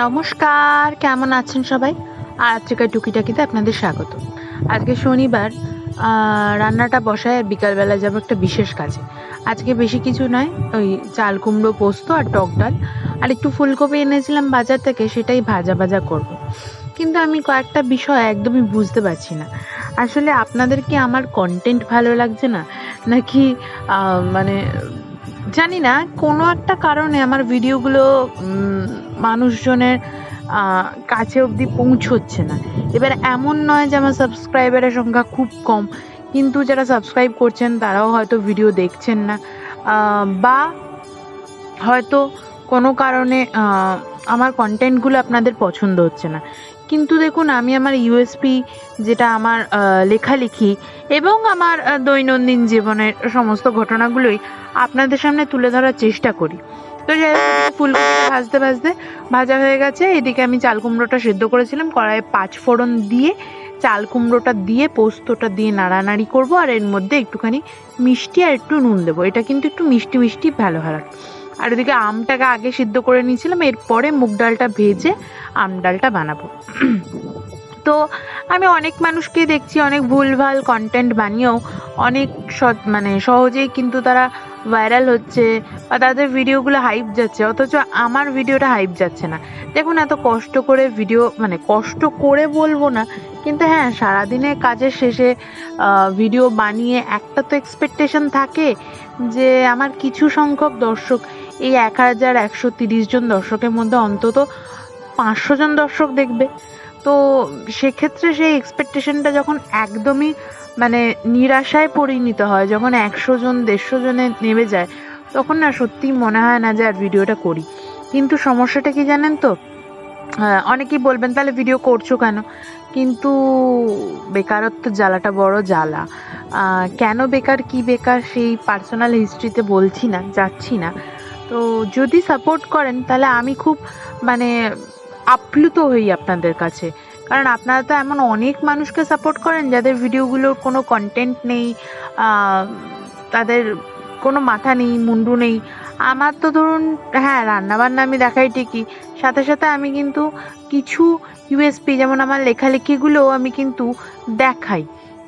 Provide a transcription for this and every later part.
নমস্কার, কেমন আছেন সবাই? আর আজকের টুকিটাকিতে আপনাদের স্বাগত। আজকে শনিবার রান্নাটা বসায় বিকালবেলা যাব একটা বিশেষ কাজে। আজকে বেশি কিছু নয়, ওই চাল কুমড়ো পোস্ত আর টক ডাল। আর একটু ফুলকপি এনেছিলাম বাজার থেকে, সেটাই ভাজা ভাজা করব। কিন্তু আমি কয়েকটা বিষয় একদমই বুঝতে পারছি না। আসলে আপনাদের কি আমার কন্টেন্ট ভালো লাগছে না? নাকি মানে জানি না, কোনো একটা কারণে আমার ভিডিওগুলো মানুষজনের কাছে অবধি পৌঁছচ্ছে না। এবার এমন নয় যে আমার সাবস্ক্রাইবারের সংখ্যা খুব কম, কিন্তু যারা সাবস্ক্রাইব করছেন, তারাও হয়তো ভিডিও দেখছেন না। বা হয়তো কোনো কারণে আমার কন্টেন্টগুলো আপনাদের পছন্দ হচ্ছে না। কিন্তু দেখুন, আমি আমার ইউএসপি যেটা আমার লেখালেখি এবং আমার দৈনন্দিন জীবনের সমস্ত ঘটনাগুলোই আপনাদের সামনে তুলে ধরার চেষ্টা করি। তো যাই হোক ফুলকপিটা ভাজতে ভাজতে ভাজা হয়ে গেছে। এদিকে আমি চাল কুমড়োটা সেদ্ধ করেছিলাম। কড়াইয়ে পাঁচ ফোড়ন দিয়ে চাল কুমড়োটা দিয়ে, পোস্তটা দিয়ে নাড়ানাড়ি করব। আর এর মধ্যে একটুখানি মিষ্টি আর একটু নুন দেবো। এটা কিন্তু একটু মিষ্টি মিষ্টি ভালো হয়। আর ওদিকে আমটাকে আগে সিদ্ধ করে নিয়েছিলাম, এরপরে মুগ ডালটা ভেজে আম ডালটা বানাবো। তো আমি অনেক মানুষকে দেখছি, অনেক ভুলভাল কন্টেন্ট বানিয়েও অনেক সৎ- মানে সহজেই কিন্তু তারা ভাইরাল হচ্ছে বা তাদের ভিডিওগুলো হাইপ যাচ্ছে, অথচ আমার ভিডিওটা হাইপ যাচ্ছে না। দেখুন এত কষ্ট করে ভিডিও মানে কষ্ট করে বলব না কিন্তু হ্যাঁ সারাদিনে কাজের শেষে ভিডিও বানিয়ে একটা তো এক্সপেকটেশন থাকে যে আমার কিছু সংখ্যক দর্শক, এই এক হাজার একশো তিরিশ জন দর্শকের মধ্যে অন্তত পাঁচশো জন দর্শক দেখবে। তো সেক্ষেত্রে সেই এক্সপেকটেশনটা যখন একদমই মানে নিরাশায় পরিণত হয়, যখন একশো জন, দেড়শো জনে নেমে যায়, তখন না সত্যিই মনে হয় না যে আর ভিডিওটা করি। কিন্তু সমস্যাটা কি জানেন তো? অনেকেই বলবেন, তাহলে ভিডিও করছ কেন? কিন্তু বেকারত্ব জ্বালাটা বড় জ্বালা। কেন বেকার, কি বেকার, সেই পার্সোনাল হিস্ট্রিতে বলছি না, যাচ্ছি না। তো যদি সাপোর্ট করেন, তাহলে আমি খুব মানে আপ্লুত হই আপনাদের কাছে। কারণ আপনারা তো এমন অনেক মানুষকে সাপোর্ট করেন, যাদের ভিডিওগুলোর কোনো কন্টেন্ট নেই তাদের কোনো মাথা নেই, মুন্ডু নেই। আমার তো ধরুন হ্যাঁ রান্নাবান্না আমি দেখাই ঠিকই। সাথে সাথে আমি কিন্তু কিছু ইউএসপি যেমন আমার লেখালেখিগুলো আমি কিন্তু দেখাই।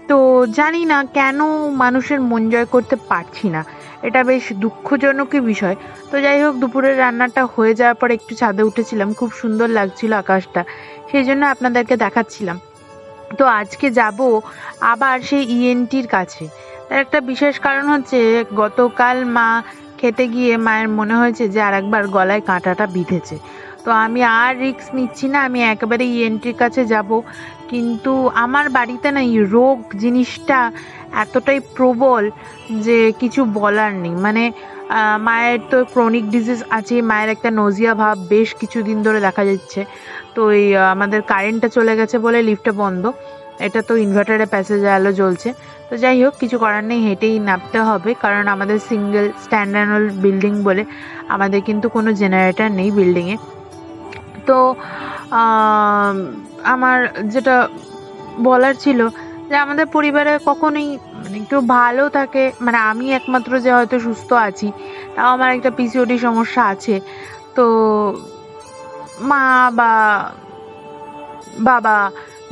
তো জানি না কেন মানুষের মন জয় করতে পারছি না। এটা বেশ দুঃখজনকই বিষয়। তো যাই হোক, দুপুরের রান্নাটা হয়ে যাওয়ার পর একটু ছাদে উঠেছিলাম। খুব সুন্দর লাগছিল আকাশটা। সেই জন্য আপনাদেরকে দেখাচ্ছিলাম। তো আজকে যাব আবার সেই ইএনটির কাছে। তার একটা বিশেষ কারণ হচ্ছে গতকাল মা খেতে গিয়ে মায়ের মনে হয়েছে যে আর একবার গলায় কাঁটাটা বিঁধেছে। তো আমি আর রিস্ক নিচ্ছি না, আমি একেবারে ইএনটির কাছে যাব। কিন্তু আমার বাড়িতে না এই রোগ জিনিসটা এতটাই প্রবল যে কিছু বলার নেই। মানে মায়ের তো ক্রনিক ডিজিজ আছে মায়ের একটা নজিয়া ভাব বেশ কিছুদিন ধরে দেখা যাচ্ছে। তো এই, আমাদের কারেন্টটা চলে গেছে বলে লিফটটা বন্ধ। এটা তো ইনভার্টারে প্যাসেজ আলো জ্বলছে। তো যাই হোক, কিছু করার নেই, হেঁটেই নামতে হবে। কারণ আমাদের সিঙ্গেল স্ট্যান্ডার্ড বিল্ডিং বলে আমাদের কিন্তু কোনো জেনারেটার নেই বিল্ডিংয়ে তো আমার যেটা বলার ছিল যে আমাদের পরিবারে কখনোই মানে একটু ভালো থাকে মানে আমি একমাত্র যে হয়তো সুস্থ আছি, তাও আমার একটা পিসিওডি সমস্যা আছে। তো মা বা, বাবা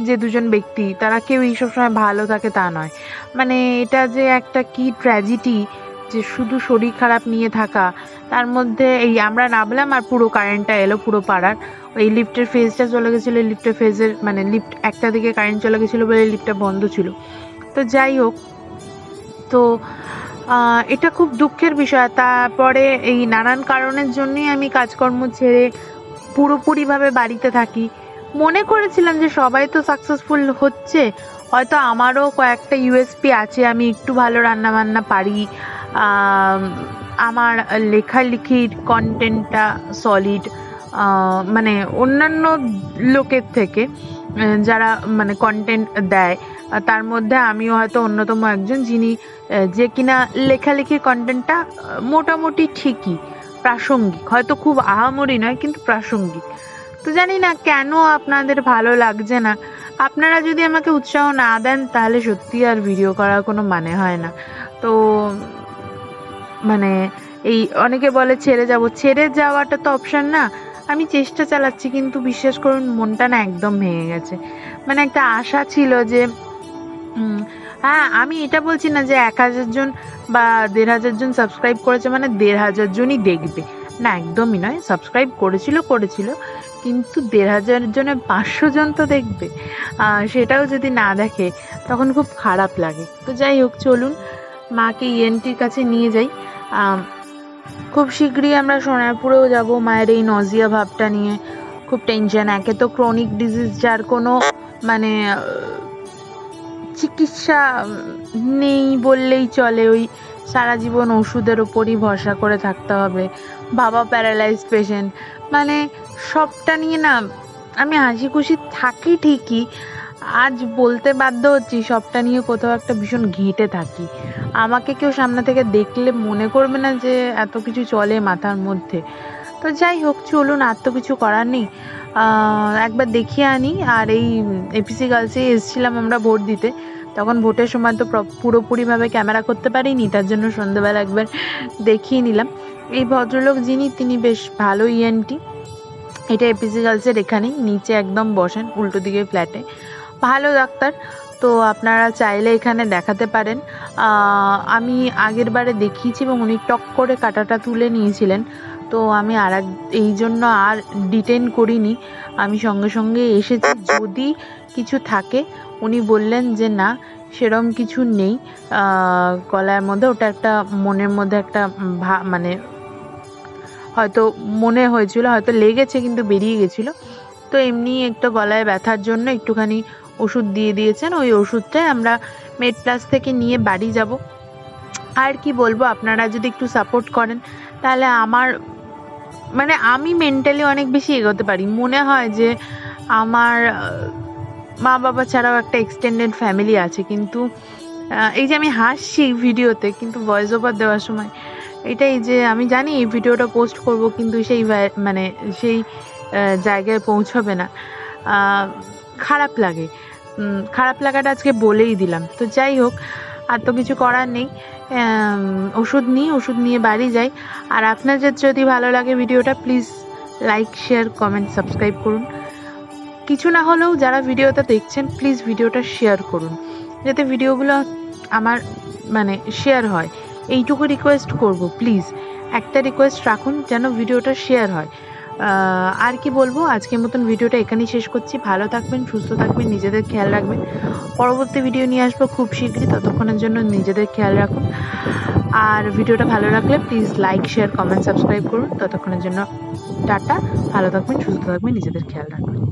যে দুজন ব্যক্তি, তারা কেউ কেউই সবসময় ভালো থাকে তা নয়। মানে এটা যে একটা কি ট্র্যাজিডি যে শুধু শরীর খারাপ নিয়ে থাকা, তার মধ্যে এই আমরা নামলাম আর পুরো কারেন্টটা এলো পুরো পাড়ার। ওই লিফটের ফেজটা চলে গেছিল লিফটের ফেজের মানে লিফট একটা দিকে কারেন্ট চলে গেছিল বলে লিফটটা বন্ধ ছিল। তো যাই হোক, তো এটা খুব দুঃখের বিষয়। তারপরে এই নানান কারণের জন্যই আমি কাজকর্ম ছেড়ে পুরোপুরিভাবে বাড়িতে থাকি। মনে করেছিলাম যে সবাই তো সাকসেসফুল হচ্ছে। হয়তো আমারও কয়েকটা ইউএসপি আছে আমি একটু ভালো রান্না বান্না পারি। আম, আমার লেখালেখির কন্টেন্টটা সলিড মানে অন্যান্য লোকের থেকে যারা মানে কন্টেন্ট দেয় তার মধ্যে আমিও হয়তো অন্যতম একজন যিনি যে কিনা লেখালেখির কন্টেন্টটা মোটামুটি ঠিকই প্রাসঙ্গিক। হয়তো খুব আহামরি নয় কিন্তু প্রাসঙ্গিক। তো জানি না কেন আপনাদের ভালো লাগছে না। আপনারা যদি আমাকে উৎসাহ না দেন, তাহলে সত্যি আর ভিডিও করার কোনো মানে হয় না। তো মানে এই অনেকে বলে ছেড়ে যাব। ছেড়ে যাওয়াটা তো অপশান না। আমি চেষ্টা চালাচ্ছি, কিন্তু বিশ্বাস করুন, মনটা না একদম ভেঙে গেছে। মানে একটা আশা ছিল যে হ্যাঁ আমি এটা বলছি না যে এক হাজার জন বা দেড় হাজার জন সাবস্ক্রাইব করেছে মানে দেড় হাজার জনই দেখবে। না, একদমই নয়। সাবস্ক্রাইব করেছিল করেছিল। কিন্তু দেড় হাজার জনে পাঁচশো জন তো দেখবে। সেটাও যদি না দেখে, তখন খুব খারাপ লাগে। তো যাই হোক, চলুন, মাকে ইএনটির কাছে নিয়ে যাই। খুব শীঘ্রই আমরা সোনারপুরেও যাব মায়ের এই নজিয়া ভাবটা নিয়ে। খুব টেনশন একে তো ক্রনিক ডিজিজ যার কোনো মানে চিকিৎসা নেই বললেই চলে। ওই সারা জীবন ওষুধের ওপরই ভরসা করে থাকতে হবে। বাবা প্যারালাইজ পেশেন্ট মানে সবটা নিয়ে না আমি হাসি খুশি থাকি ঠিকই। আজ বলতে বাধ্য হচ্ছি, সবটা নিয়ে কোথাও একটা ভীষণ ঘেঁটে থাকি। আমাকে কেউ সামনে থেকে দেখলে মনে করবে না যে এত কিছু চলে মাথার মধ্যে। তো যাই হোক, চলুন আর তো কিছু করার নেই। একবার দেখিয়ে আনি। আর এই এপিসি গার্লসে এসেছিলাম আমরা ভোট দিতে। তখন ভোটের সময় তো পুরোপুরিভাবে ক্যামেরা করতে পারিনি, তার জন্য সন্ধ্যেবেলা একবার দেখিয়ে নিলাম। এই ভদ্রলোক যিনি, তিনি বেশ ভালো ইএনটি এটা এপিসি গার্লসের এখানেই নিচে একদম বসেন উল্টো দিকে ফ্ল্যাটে ভালো ডাক্তার। তো আপনারা চাইলে এখানে দেখাতে পারেন। আমি আগের বারে দেখিয়েছি এবং উনি টক করে কাটাটা তুলে নিয়েছিলেন। তো আমি আর এই জন্য আর ডিটেন করিনি। আমি সঙ্গে সঙ্গে এসেছি। যদি কিছু থাকে, উনি বললেন যে, না, সেরম কিছু নেই। গলার মধ্যে ওটা একটা, মনের মধ্যে একটা ভা- মানে হয়তো মনে হয়েছিল, হয়তো লেগেছে কিন্তু বেরিয়ে গেছিল। তো এমনি একটু গলায় ব্যথার জন্য একটুখানি ওষুধ দিয়ে দিয়েছেন। ওই ওষুধটাই আমরা মেড প্লাস থেকে নিয়ে বাড়ি যাব। আর কি বলব, আপনারা যদি একটু সাপোর্ট করেন, তাহলে আমার মানে আমি মেন্টালি অনেক বেশি এগোতে পারি। মনে হয় যে আমার মা বাবা ছাড়াও একটা এক্সটেন্ডেড ফ্যামিলি আছে। কিন্তু এই যে আমি হাসছি ভিডিওতে কিন্তু ভয়েস ওভার দেওয়ার সময় এটাই যে আমি জানি এই ভিডিওটা পোস্ট করব, কিন্তু সেই মানে সেই জায়গায় পৌঁছবে না। খারাপ লাগে। খারাপ লাগাটা আজকে বলেই দিলাম। তো যাই হোক, আর তো কিছু করার নেই। ওষুধ নিই, ওষুধ নিয়ে বাড়ি যাই। আর আপনাদের যদি ভালো লাগে ভিডিওটা please like share comment subscribe করুন। কিছু না হলেও যারা ভিডিওটা দেখছেন প্লিজ ভিডিওটা শেয়ার করুন। যাতে ভিডিওগুলো আমার মানে শেয়ার হয়। এইটুকু রিকোয়েস্ট করব প্লিজ একটা রিকোয়েস্ট রাখুন যেন ভিডিওটা শেয়ার হয়। আর কি বলব, আজকের মতন ভিডিওটা এখানেই শেষ করছি। ভালো থাকবেন, সুস্থ থাকবেন, নিজেদের খেয়াল রাখবেন। পরবর্তী ভিডিও নিয়ে আসব খুব শীঘ্রই, ততক্ষণের জন্য নিজেদের খেয়াল রাখুন। আর ভিডিওটা ভালো লাগলে please like share comment subscribe করুন। ততক্ষণের জন্য টাটা, ভালো থাকবেন, সুস্থ থাকবেন, নিজেদের খেয়াল রাখবেন।